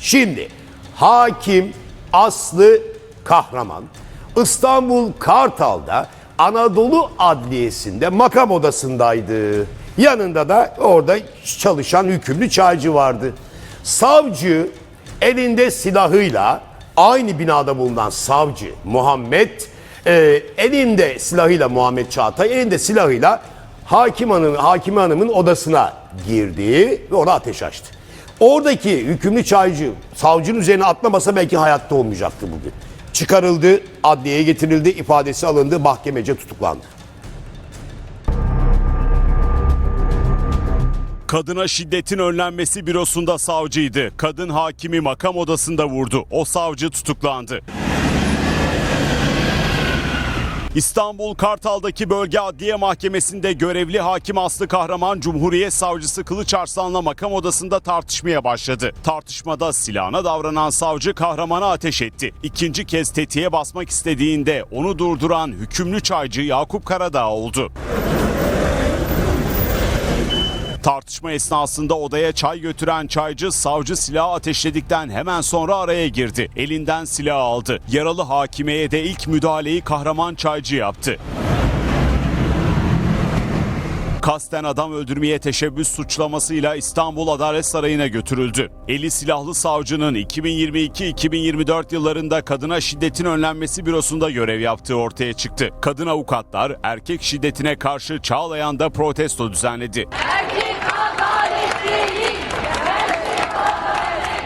Şimdi hakim Aslı Kahraman İstanbul Kartal'da Anadolu Adliyesi'nde makam odasındaydı. Yanında da orada çalışan hükümlü çaycı vardı. Savcı elinde silahıyla aynı binada bulunan savcı Muhammed e, elinde silahıyla Muhammed Çağatay elinde silahıyla hakim hanım, hakime hanımın odasına girdi ve ona ateş açtı. Oradaki hükümlü çaycı savcının üzerine atlamasa belki hayatta olmayacaktı bugün. Çıkarıldı, adliyeye getirildi, ifadesi alındı, mahkemece tutuklandı. Kadına şiddetin önlenmesi bürosunda savcıydı. Kadın hakimi makam odasında vurdu. O savcı tutuklandı. İstanbul Kartal'daki Bölge Adliye Mahkemesi'nde görevli hakim Aslı Kahraman Cumhuriyet Savcısı Kılıç Arslan'la makam odasında tartışmaya başladı. Tartışmada silahına davranan savcı kahramana ateş etti. İkinci kez tetiğe basmak istediğinde onu durduran hükümlü çaycı Yakup Karadağ oldu. Tartışma esnasında odaya çay götüren çaycı savcı silahı ateşledikten hemen sonra araya girdi. Elinden silah aldı. Yaralı hakimeye de ilk müdahaleyi kahraman çaycı yaptı. Kasten adam öldürmeye teşebbüs suçlamasıyla İstanbul Adalet Sarayı'na götürüldü. Eli silahlı savcının 2022-2024 yıllarında kadına şiddetin önlenmesi bürosunda görev yaptığı ortaya çıktı. Kadın avukatlar erkek şiddetine karşı Çağlayan'da protesto düzenledi.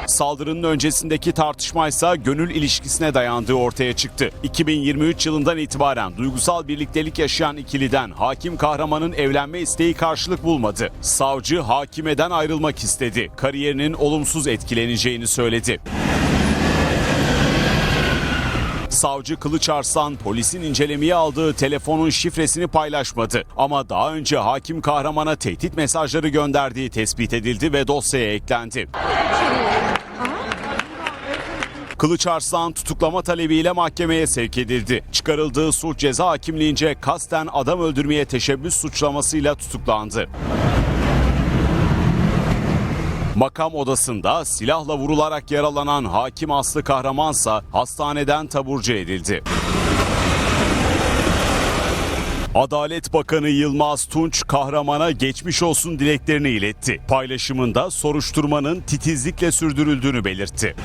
Saldırının öncesindeki tartışmaysa gönül ilişkisine dayandığı ortaya çıktı. 2023 yılından itibaren duygusal birliktelik yaşayan ikiliden hakim kahramanın evlenme isteği karşılık bulmadı. Savcı hakimeden ayrılmak istedi. Kariyerinin olumsuz etkileneceğini söyledi. Savcı Kılıç Arslan polisin incelemeye aldığı telefonun şifresini paylaşmadı. Ama daha önce hakim kahramana tehdit mesajları gönderdiği tespit edildi ve dosyaya eklendi. Kılıç Arslan tutuklama talebiyle mahkemeye sevk edildi. Çıkarıldığı suç ceza hakimliğince kasten adam öldürmeye teşebbüs suçlamasıyla tutuklandı. Makam odasında silahla vurularak yaralanan hakim Aslı Kahramansa hastaneden taburcu edildi. Adalet Bakanı Yılmaz Tunç kahramana geçmiş olsun dileklerini iletti. Paylaşımında soruşturmanın titizlikle sürdürüldüğünü belirtti.